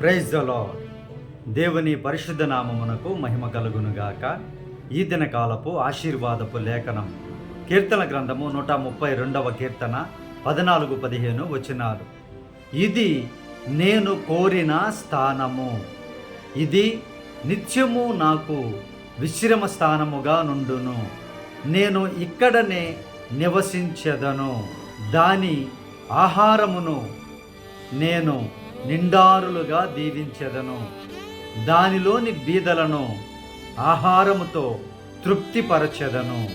Praise the lord దేవుని పరిశుద్ధ నామమునకు మహిమ కలుగునుగాక. ఈ దినకాలపు ఆశీర్వాదపు లేఖనం. కీర్తన గ్రంథము నూట ముప్పై రెండవ కీర్తన పద్నాలుగు పదిహేను వచనాలు. ఇది నేను కోరిన స్థానము. ఇది నిత్యము నాకు విశ్రమ స్థానముగా నుండును. నేను ఇక్కడనే నివసించదను. దాని ఆహారమును నేను నిండారులుగా దీవించెదను. దానిలోని బీదలను ఆహారముతో తృప్తిపరచెదను.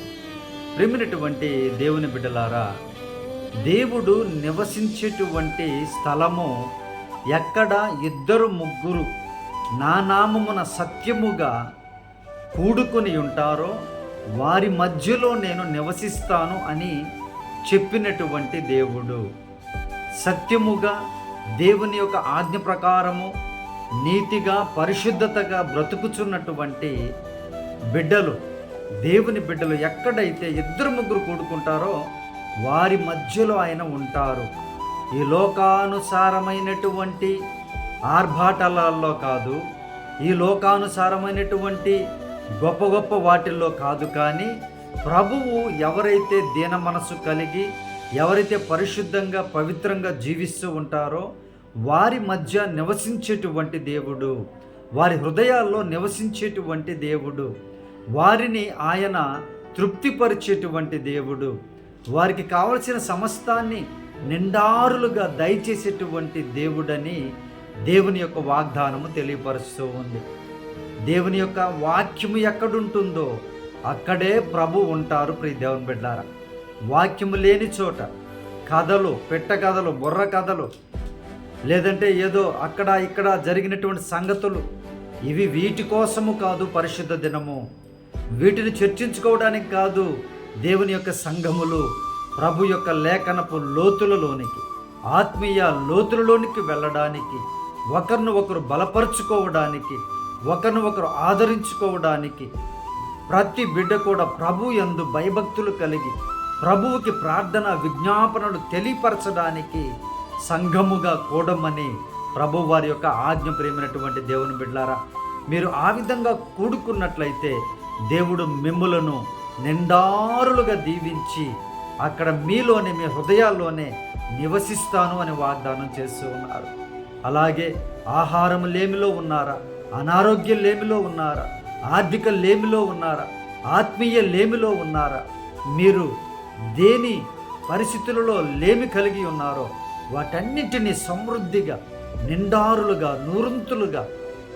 ప్రేమినటువంటి దేవుని బిడ్డలారా దేవుడు నివసించేటువంటి స్థలము ఎక్కడ ఇద్దరు ముగ్గురు నా నామమున సత్యముగా కూడుకొని ఉంటారో వారి మధ్యలో నేను నివసిస్తాను అని చెప్పినటువంటి దేవుడు సత్యముగా దేవుని యొక్క ఆజ్ఞ ప్రకారము నీతిగా పరిశుద్ధతగా బ్రతుకుచున్నటువంటి బిడ్డలు దేవుని బిడ్డలు ఎక్కడైతే ఇద్దరు ముగ్గురు కూడుకుంటారో వారి మధ్యలో ఆయన ఉంటారు. ఈ లోకానుసారమైనటువంటి ఆర్భాటలాల్లో కాదు ఈ లోకానుసారమైనటువంటి గొప్ప గొప్ప వాటిల్లో కాదు కానీ ప్రభువు ఎవరైతే దీన మనసు కలిగి ఎవరైతే పరిశుద్ధంగా పవిత్రంగా జీవిస్తూ ఉంటారో వారి మధ్య నివసించేటువంటి దేవుడు వారి హృదయాల్లో నివసించేటువంటి దేవుడు వారిని ఆయన తృప్తిపరిచేటువంటి దేవుడు వారికి కావలసిన సమస్తాన్ని నిండారులుగా దయచేసేటువంటి దేవుడని దేవుని యొక్క వాగ్దానము తెలియపరుస్తూ ఉంది. దేవుని యొక్క వాక్యము ఎక్కడుంటుందో అక్కడే ప్రభు ఉంటారు. ప్రియ దేవుని బిడ్డారా వాక్యము లేని చోట కథలు పెట్ట కథలు బుర్ర కథలు లేదంటే ఏదో అక్కడ ఇక్కడ జరిగినటువంటి సంగతులు ఇవి వీటి కోసము కాదు పరిశుద్ధ దినము. వీటిని చర్చించుకోవడానికి కాదు దేవుని యొక్క సంఘములు ప్రభు యొక్క లేఖనపు లోతులలోనికి ఆత్మీయ లోతులలోనికి వెళ్ళడానికి ఒకరిని ఒకరు బలపరుచుకోవడానికి ఒకరిని ఒకరు ఆదరించుకోవడానికి ప్రతి బిడ్డ కూడా ప్రభు ఎందు భయభక్తులు కలిగి ప్రభువుకి ప్రార్థన విజ్ఞాపనలు తెలియపరచడానికి సంఘముగా కూడమని ప్రభు వారి యొక్క ఆజ్ఞ ప్రేమినటువంటి దేవుని బిడ్లారా మీరు ఆ విధంగా కూడుకున్నట్లయితే దేవుడు మిమ్ములను నిండారులుగా దీవించి అక్కడ మీలోనే మీ హృదయాల్లోనే నివసిస్తాను అని వాగ్దానం చేస్తూ ఉన్నారు. అలాగే ఆహారం లేమిలో ఉన్నారా అనారోగ్య లేమిలో ఉన్నారా ఆర్థిక లేమిలో ఉన్నారా ఆత్మీయ లేమిలో ఉన్నారా మీరు దేని పరిస్థితులలో లేమి కలిగి ఉన్నారో వాటన్నిటినీ సమృద్ధిగా నిండారులుగా నూరంతులుగా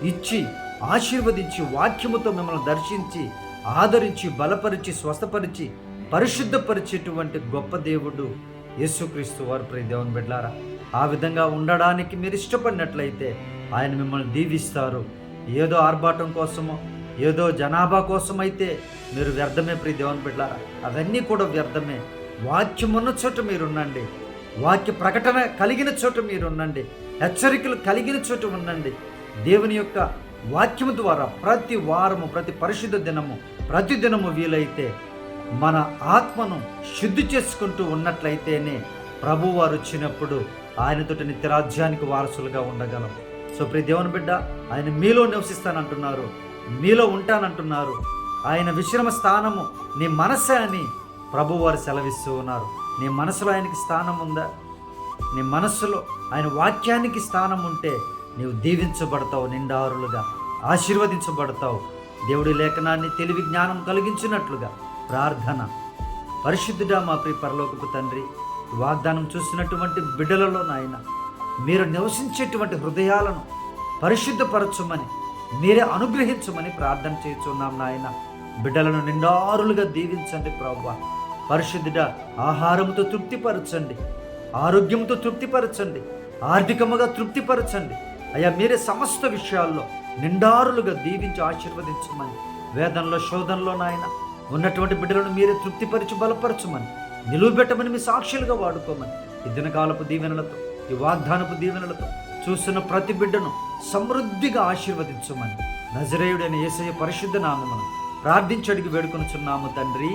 ఇచ్చి ఆశీర్వదించి వాక్యముతో మిమ్మల్ని దర్శించి ఆదరించి బలపరిచి స్వస్థపరిచి పరిశుద్ధపరిచేటువంటి గొప్ప దేవుడు యేసుక్రీస్తు వారు. ప్రియ దేవుని బిడ్డారా ఆ విధంగా ఉండడానికి మీరు ఇష్టపడినట్లయితే ఆయన మిమ్మల్ని దీవిస్తారు. ఏదో ఆర్భాటం కోసమో ఏదో జనాభా కోసమైతే మీరు వ్యర్థమే ప్రియ దేవుని బిడ్డారా అవన్నీ కూడా వ్యర్థమే. వాక్యం ఉన్న చోట మీరుండండి. వాక్య ప్రకటన కలిగిన చోట మీరుండండి. హెచ్చరికలు కలిగిన చోట ఉండండి. దేవుని యొక్క వాక్యము ద్వారా ప్రతి వారము ప్రతి పరిశుద్ధ దినము ప్రతి దినము వీలైతే మన ఆత్మను శుద్ధి చేసుకుంటూ ఉన్నట్లయితేనే ప్రభువారు వచ్చినప్పుడు ఆయనతోటి నిత్యరాజ్యానికి వారసులుగా ఉండగలం. సో ప్రతి దేవుని బిడ్డ ఆయన మీలో నివసిస్తానంటున్నారు. మీలో ఉంటానంటున్నారు. ఆయన విశ్రమ స్థానము నీ మనసే అని ప్రభువారు సెలవిస్తూ ఉన్నారు. నీ మనసులో ఆయనకి స్థానం ఉందా? నీ మనస్సులో ఆయన వాక్యానికి స్థానం ఉంటే నీవు దీవించబడతావు నిండారులుగా ఆశీర్వదించబడతావు. దేవుడి లేఖనాన్ని తెలివి జ్ఞానం కలిగించినట్లుగా ప్రార్థన. పరిశుద్ధుడా మా ప్రియ పరలోకపు తండ్రి వాగ్దానం చూసినటువంటి బిడ్డలలో నాయన మీరు నివసించేటువంటి హృదయాలను పరిశుద్ధపరచమని మీరే అనుగ్రహించమని ప్రార్థన చేస్తున్నాం నాయన. బిడ్డలను నిండారులుగా దీవించండి ప్రభు పరిశుద్ధుడ ఆహారంతో తృప్తిపరచండి. ఆరోగ్యంతో తృప్తిపరచండి. ఆర్థికముగా తృప్తిపరచండి. అయ్యా మీరే సమస్త విషయాల్లో నిండారులుగా దీవించి ఆశీర్వదించమని. వేదనలో శోధనలో నాయన ఉన్నటువంటి బిడ్డలను మీరే తృప్తిపరిచి బలపరచమని. నిలువబెట్టమని మీ సాక్షులుగా వాడుకోమని. ఈ దినకాలపు దీవెనలతో ఈ వాగ్దానపు దీవెనలతో చూస్తున్న ప్రతి బిడ్డను సమృద్ధిగా ఆశీర్వదించమని. నజరేయుడైన యేసయ్య పరిశుద్ధ నామమును ప్రార్థించడికి వేడుకొనుచున్నాము తండ్రి.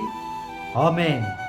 ఆమెన్.